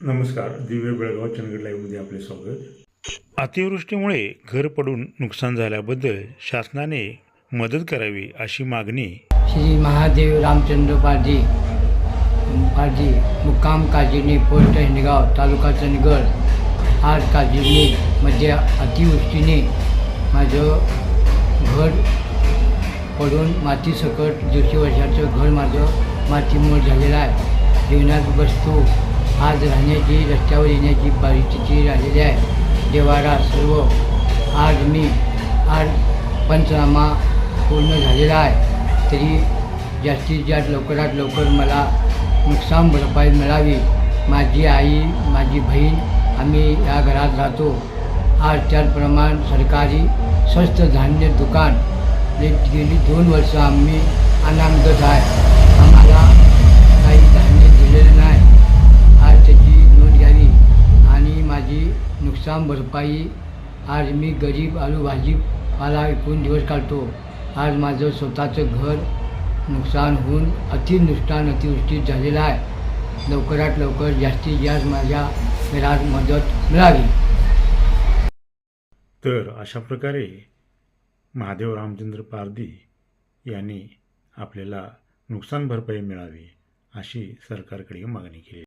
नमस्कार दिव्य बेळगाव चंदगड लाईव्हमध्ये आपले स्वागत. अतिवृष्टीमुळे घर पडून नुकसान झाल्याबद्दल शासनाने मदत करावी अशी मागणी. श्री महादेव रामचंद्र पारधी पारधी मुक्काम काजिनी पोस्ट हिंडगाव तालुका चंदगड. आज म्हणजे अतिवृष्टीने माझं घर पडून मातीसकट दीडशे वर्षाचं घर माझं मातीमुळे झालेलं आहे. जीवनात वस्तू आज राहण्याची रस्त्यावर येण्याची परिस्थिती राहिलेली आहे. देवारा सर्व आज मी आज पंचनामा पूर्ण झालेला आहे. तरी जास्तीत जास्त लवकरात लवकर मला नुकसान भरपाई मिळावी. माझी आई माझी बहीण आम्ही या घरात राहतो. आज त्याचप्रमाणे सरकारी स्वस्त धान्य दुकान. गेली दोन वर्ष आम्ही अनामदत आहे. नुकसान भरपाई आज मी गरीब आलू भाजीपाला विकून दिवस काढतो. आज माझं स्वतःचं घर नुकसान होऊन अति अतिवृष्टीत झालेलं आहे. लवकरात लवकर जास्तीत जास्त माझ्या घरात मदत मिळावी. तर अशा प्रकारे महादेव रामचंद्र पारदी यांनी आपल्याला नुकसान भरपाई मिळावी अशी सरकारकडे मागणी केली.